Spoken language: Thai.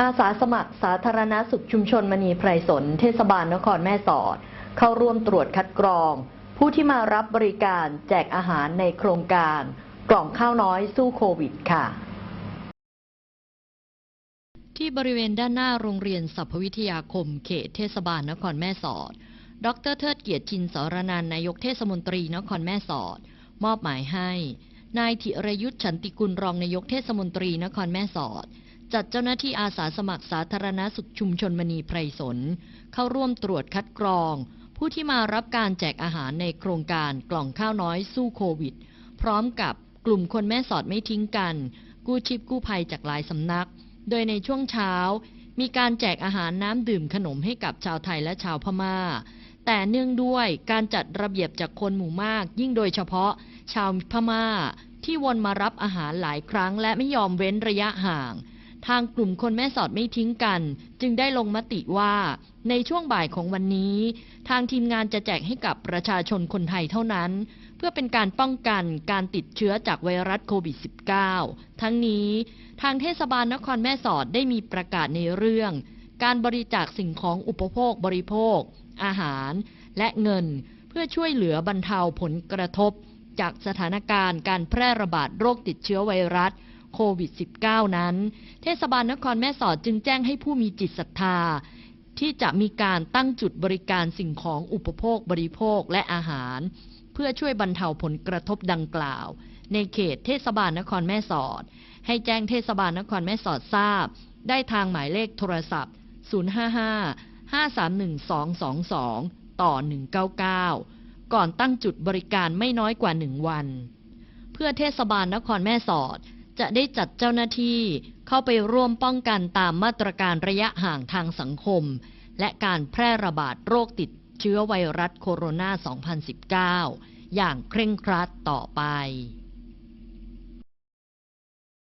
อาสาสมัครสาธารณสุขชุมชนมณีไพรสน เทศบาลนครแม่สอด เข้าร่วมตรวจคัดกรอง ผู้ที่มารับบริการแจกอาหารในโครงการ กล่องข้าวน้อยสู้โควิดค่ะที่บริเวณด้านหน้าโรงเรียนสัพพวิทยาคมเขตเทศบาลนครแม่สอด ดรเทิดเกียรติชินสรนันนายกเทศมนตรีนครแม่สอด มอบหมายให้ นายธิรยุทธ์ฉันติกุลรองนายกเทศมนตรีนครแม่สอด จัดเจ้าหน้าที่อาสาสมัครสาธารณสุขชุมชนมณีไพรสน เข้าร่วมตรวจคัดกรอง ผู้ที่มารับการแจกอาหารในโครงการกล่องข้าวน้อยสู้โควิด พร้อมกับกลุ่มคนแม่สอดไม่ทิ้งกัน กู้ชีพกู้ภัยจากหลายสำนัก โดยในช่วงเช้า มีการแจกอาหารน้ำดื่มขนมให้กับชาวไทยและชาวพม่า แต่เนื่องด้วยการจัดระเบียบจากคนหมู่มาก ยิ่งโดยเฉพาะชาวพม่าที่วนมารับอาหารหลายครั้ง และไม่ยอมเว้นระยะห่าง ทางกลุ่มคนแม่สอดไม่ทิ้งกัน จึงได้ลงมติว่า ในช่วงบ่ายของวันนี้ ทางทีมงานจะแจกให้กับประชาชนคนไทยเท่านั้น เพื่อเป็นการป้องกันการติดเชื้อจากไวรัสโควิด -19 ทั้งนี้ทางเทศบาลนครแม่สอดได้มีประกาศในเรื่อง การบริจาคสิ่งของอุปโภคบริโภค อาหาร และเงิน เพื่อช่วยเหลือบรรเทาผลกระทบ จากสถานการณ์การแพร่ระบาดโรคติดเชื้อไวรัส โควิด -19 นั้น เทศบาลนครแม่สอดจึงแจ้งให้ผู้มีจิตศรัทธา ที่จะมีการตั้งจุดบริการสิ่งของอุปโภคบริโภคและอาหาร เพื่อช่วยบรรเทาผลกระทบดังกล่าว ในเขตเทศบาลนครแม่สอด ให้แจ้งเทศบาลนครแม่สอดทราบ ได้ทางหมายเลขโทรศัพท์ 055 531 222 ต่อ 199 ก่อนตั้งจุดบริการไม่น้อยกว่า 1 วัน เพื่อเทศบาลนครแม่สอด จะได้จัดเจ้าหน้าที่เข้าไปร่วมป้องกันตามมาตรการระยะห่างทางสังคม และการแพร่ระบาดโรคติดเชื้อไวรัสโคโรนา 2019 อย่างเคร่งครัดต่อไป